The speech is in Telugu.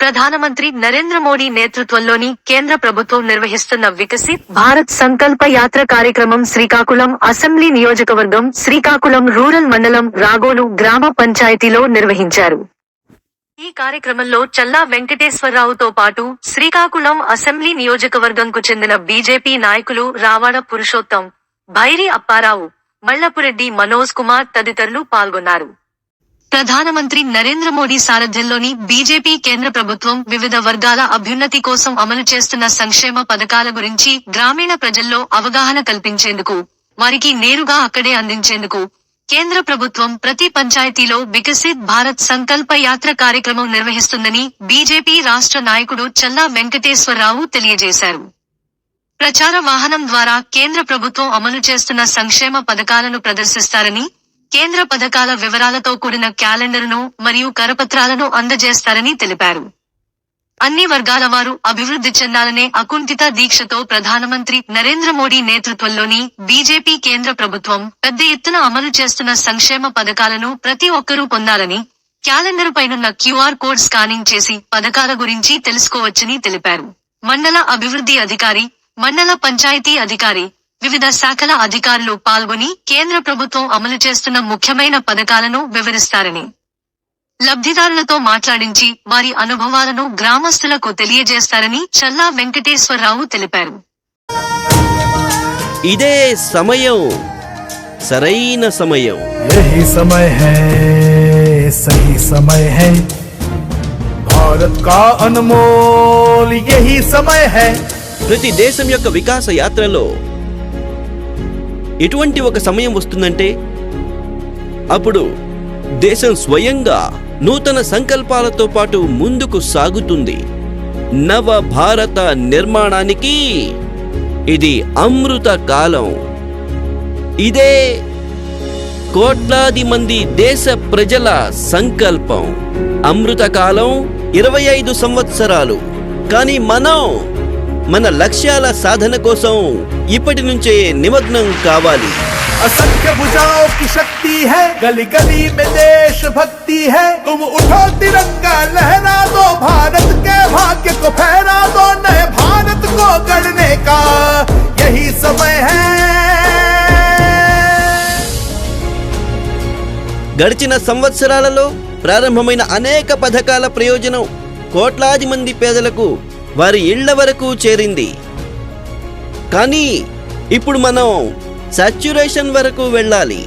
ప్రధానమంత్రి నరేంద్ర మోడీ నేతృత్వంలోని కేంద్ర ప్రభుత్వం నిర్వహిస్తున్న వికసిత్ భారత్ సంకల్ప యాత్ర కార్యక్రమం శ్రీకాకుళం అసెంబ్లీ నియోజకవర్గం శ్రీకాకుళం రూరల్ మండలం రాగోలు గ్రామ పంచాయతీలో నిర్వహించారు. ఈ కార్యక్రమంలో చల్లా వెంకటేశ్వరరావుతో పాటు శ్రీకాకుళం అసెంబ్లీ నియోజకవర్గంకు చెందిన బీజేపీ నాయకులు రావాడ పురుషోత్తం భైరి అప్పారావు మల్లపురెడ్డి మనోజ్ కుమార్ తదితరులు పాల్గొన్నారు. ప్రధానమంత్రి నరేంద్ర మోడీ సారథ్యంలోని బీజేపీ కేంద్ర ప్రభుత్వం వివిధ వర్గాల అభ్యున్నతి కోసం అమలు చేస్తున్న సంక్షేమ పథకాల గురించి గ్రామీణ ప్రజల్లో అవగాహన కల్పించేందుకు వారికి నేరుగా అక్కడే అందించేందుకు కేంద్ర ప్రభుత్వం ప్రతి పంచాయతీలో వికసిత్ భారత్ సంకల్ప యాత్ర కార్యక్రమం నిర్వహిస్తుందని బీజేపీ రాష్ట్ర నాయకుడు చల్లా వెంకటేశ్వరరావు తెలియజేశారు. ప్రచార వాహనం ద్వారా కేంద్ర ప్రభుత్వం అమలు చేస్తున్న సంక్షేమ పథకాలను ప్రదర్శిస్తారని కేంద్ర పథకాల వివరాలతో కూడిన క్యాలెండర్ను మరియు కరపత్రాలను అందజేస్తారని తెలిపారు. అన్ని వర్గాల వారు అభివృద్ధి చెందాలనే అకుంఠిత దీక్షతో ప్రధానమంత్రి నరేంద్ర మోడీ నేతృత్వంలోని బీజేపీ కేంద్ర ప్రభుత్వం పెద్ద ఎత్తున అమలు చేస్తున్న సంక్షేమ పథకాలను ప్రతి ఒక్కరూ పొందాలని క్యాలెండర్ పైనున్న క్యూఆర్ కోడ్ స్కానింగ్ చేసి పథకాల గురించి తెలుసుకోవచ్చని తెలిపారు. మండల అభివృద్ధి అధికారి మండల పంచాయతీ అధికారి వివిధ శాఖల అధికారులు పాల్గొని కేంద్ర ప్రభుత్వం అమలు చేస్తున్న ముఖ్యమైన పథకాలను వివరిస్తారని లబ్ధిదారులతో మాట్లాడించి వారి అనుభవాలను గ్రామస్తులకు తెలియజేస్తారని చల్లా వెంకటేశ్వరరావు తెలిపారు ఇదే సమయం సరైన సమయం यही समय है सही समय है भारत का अनमोल यही समय है ప్రతి దేశం యొక్క వికాస యాత్రలో ఎటువంటి ఒక సమయం వస్తుందంటే అప్పుడు దేశం స్వయంగా నూతన సంకల్పాలతో పాటు ముందుకు సాగుతుంది. నవ భారత నిర్మాణానికి ఇది అమృత కాలం. ఇదే కోట్లాది మంది దేశ ప్రజల సంకల్పం. అమృత కాలం ఇరవై ఐదు సంవత్సరాలు. కానీ మనం మన లక్ష్యాల సాధన కోసం ఇప్పటి నుంచే నిమగ్నం కావాలి असंख्य भुजाओं की शक्ति है गली गली में देश भक्ति है तुम उठो तिरंगा लहरा दो भारत के भाग्य को फहरा दो नए भारत को गढ़ने का यही समय है గడిచిన సంవత్సరాలలో ప్రారంభమైన అనేక పథకాల ప్రయోజనం కోట్లాది మంది పేదలకు వారి ఇళ్ళ వరకు చేరింది. కానీ ఇప్పుడు మనం సాచ్యురేషన్ వరకు వెళ్ళాలి.